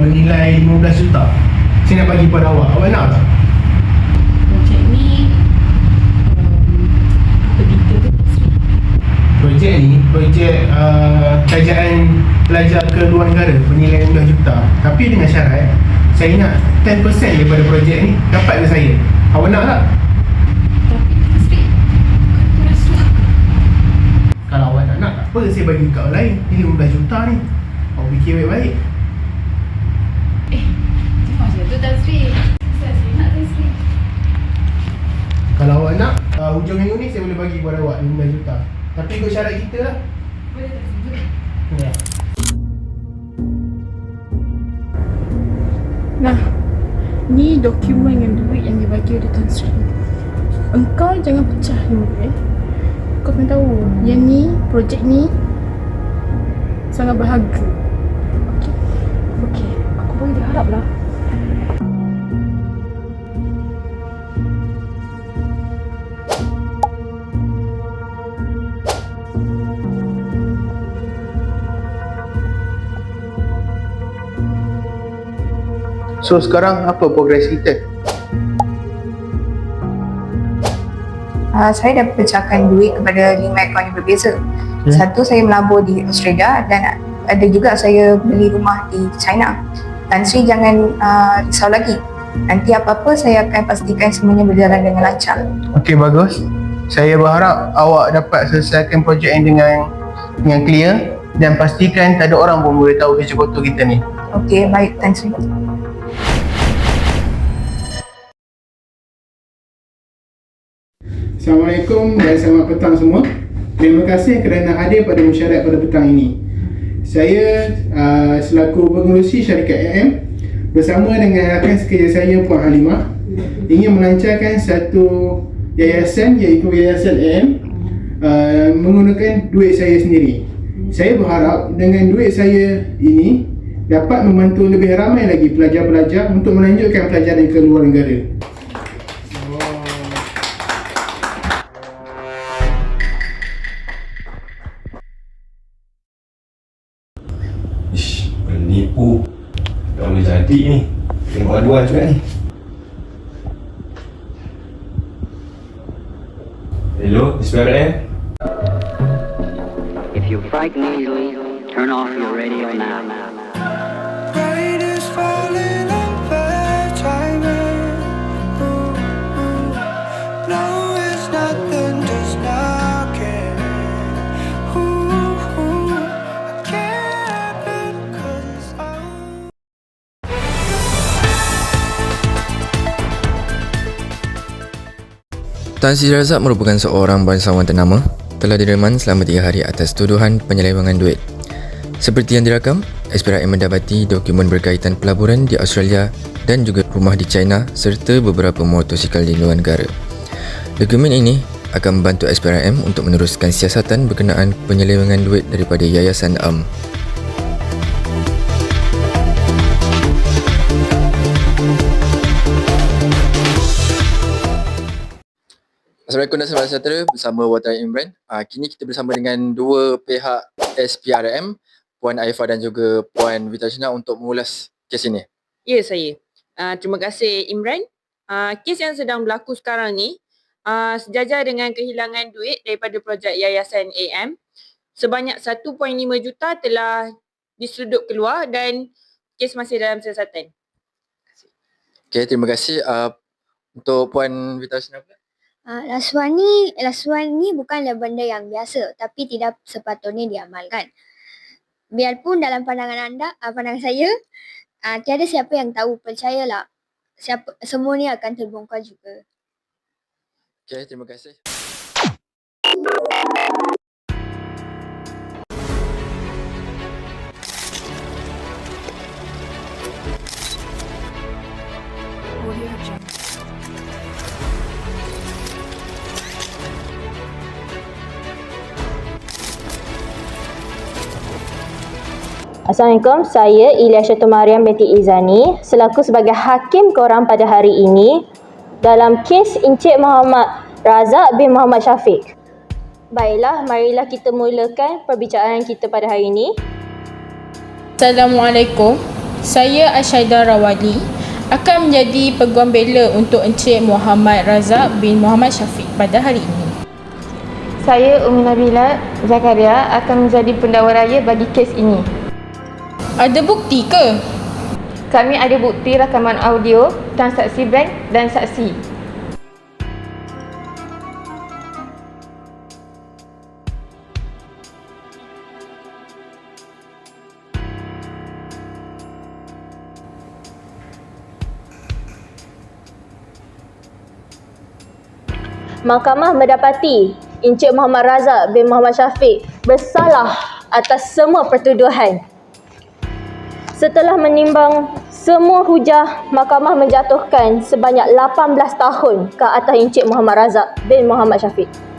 bernilai 15 juta. Saya nak bagi pada awak. Awak nak tak? Projek ni um, tu? Projek ni, projek uh, kajian pelajar ke luar negara bernilai 15 juta. Tapi dengan syarat, saya nak 10% daripada projek ni dapat ke saya. Awak nak tak? Kalau awak nak, tak apa saya bagi kat orang lain. Ini 15 juta ni. Awak fikir baik-baik. Hujung minggu ni saya boleh bagi kepada awak 15 juta. Tapi ikut syarat kita lah. Boleh tak? Boleh Ya. Nah, ni dokumen dengan duit yang dibagi oleh Tan Sri. Engkau jangan pecah ni eh. Kau kena tahu, yang ni, projek ni sangat berharga. Okey. Okey, aku boleh diharap lah. So sekarang apa progres kita? Uh, saya dah pecahkan duit kepada lima akaun yang berbeza. Hmm. Satu saya melabur di Australia dan ada juga saya beli rumah di China. Tan Sri jangan uh, risau lagi. Nanti apa-apa saya akan pastikan semuanya berjalan dengan lancar. Okey bagus. Saya berharap awak dapat selesaikan projek ini dengan dengan clear dan pastikan tak ada orang pun boleh tahu kerja kotor kita ni. Okey, baik Tan Sri. Assalamualaikum dan selamat petang semua. Terima kasih kerana hadir pada mesyuarat pada petang ini. Saya uh, selaku pengurusi syarikat AM bersama dengan rakan sekerja saya Puan Halimah ingin melancarkan satu yayasan iaitu Yayasan AM uh, menggunakan duit saya sendiri. Saya berharap dengan duit saya ini dapat membantu lebih ramai lagi pelajar-pelajar untuk melanjutkan pelajaran ke luar negara. Jadi ni. Buat aduan juga ni. Hello, SPRM? If you frighten easily, turn off your radio now. Tan Sri Razak merupakan seorang bangsawan ternama telah direman selama 3 hari atas tuduhan penyelewengan duit. Seperti yang dirakam, SPRM mendapati dokumen berkaitan pelaburan di Australia dan juga rumah di China serta beberapa motosikal di luar negara. Dokumen ini akan membantu SPRM untuk meneruskan siasatan berkenaan penyelewengan duit daripada Yayasan AM. Assalamualaikum dan selamat sejahtera bersama Water Imran. Uh, kini kita bersama dengan dua pihak SPRM, Puan Aifah dan juga Puan Vitashina untuk mengulas kes ini. Ya, saya. Uh, terima kasih Imran. Uh, kes yang sedang berlaku sekarang ni uh, sejajar dengan kehilangan duit daripada projek Yayasan AM. Sebanyak 1.5 juta telah diseruduk keluar dan kes masih dalam siasatan. Okay, terima kasih. Uh, untuk Puan Vitashina pula. Uh, rasuah ni, rasuah ni bukanlah benda yang biasa tapi tidak sepatutnya diamalkan. Biarpun dalam pandangan anda, uh, pandangan saya, uh, tiada siapa yang tahu, percayalah. Siapa, semua ni akan terbongkar juga. Okay, terima kasih. Assalamualaikum, saya Ilya Syatul Mariam binti Izani selaku sebagai hakim korang pada hari ini dalam kes Encik Muhammad Razak bin Muhammad Syafiq. Baiklah, marilah kita mulakan perbicaraan kita pada hari ini. Assalamualaikum. Saya Asyaidah Rawali akan menjadi peguam bela untuk Encik Muhammad Razak bin Muhammad Syafiq pada hari ini. Saya Umi Nabila Zakaria akan menjadi pendakwa raya bagi kes ini. Ada bukti ke? Kami ada bukti rakaman audio, transaksi bank dan saksi. Mahkamah mendapati Encik Muhammad Razak bin Muhammad Syafiq bersalah atas semua pertuduhan. Setelah menimbang semua hujah, mahkamah menjatuhkan sebanyak 18 tahun ke atas Encik Muhammad Razak bin Muhammad Syafiq.